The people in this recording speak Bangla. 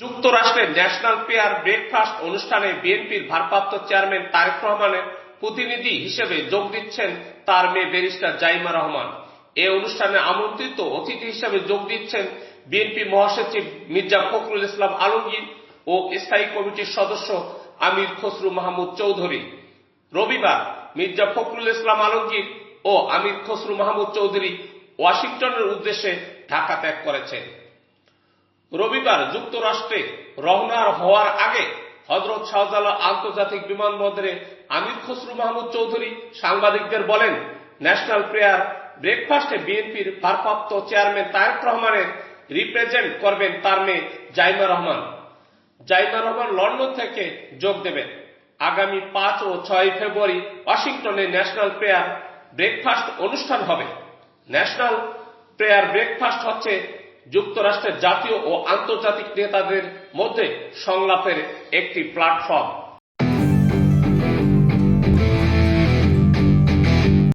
যুক্তরাষ্ট্রের ন্যাশনাল পেয়ার ব্রেকফাস্ট অনুষ্ঠানে বিএনপির ভারপ্রাপ্ত চেয়ারম্যান তারেক রহমানের প্রতিনিধি হিসেবে যোগ দিচ্ছেন তার মেয়ে ব্যারিস্টার জাইমা রহমান। এ অনুষ্ঠানে আমন্ত্রিত অতিথি হিসেবে যোগ দিচ্ছেন বিএনপি মহাসচিব মির্জা ফখরুল ইসলাম আলমগীর ও স্থায়ী কমিটির সদস্য আমির খসরু মাহমুদ চৌধুরী। রবিবার মির্জা ফখরুল ইসলাম আলমগীর ও আমির খসরু মাহমুদ চৌধুরী ওয়াশিংটনের উদ্দেশ্যে ঢাকা ত্যাগ করেছেন। রবিবার যুক্তরাষ্ট্রে রওনার হওয়ার আগে হজরত শাহজালাল আন্তর্জাতিক বিমানবন্দরে আমির খসরু মাহমুদ চৌধুরী সাংবাদিকদের বলেন, ন্যাশনাল প্রেয়ার ব্রেকফাস্টে বিএনপির ভারপ্রাপ্ত চেয়ারম্যান তারেক রহমানের রিপ্রেজেন্ট করবেন তার মেয়ে জাইমা রহমান। জাইমা রহমান লন্ডন থেকে যোগ দেবেন। আগামী পাঁচ ও ছয় ফেব্রুয়ারি ওয়াশিংটনে ন্যাশনাল প্রেয়ার ব্রেকফাস্ট অনুষ্ঠান হবে। ন্যাশনাল প্রেয়ার ব্রেকফাস্ট হচ্ছে যুক্তরাষ্ট্রের জাতীয় ও আন্তর্জাতিক নেতাদের মধ্যে সংলাপের একটি প্ল্যাটফর্ম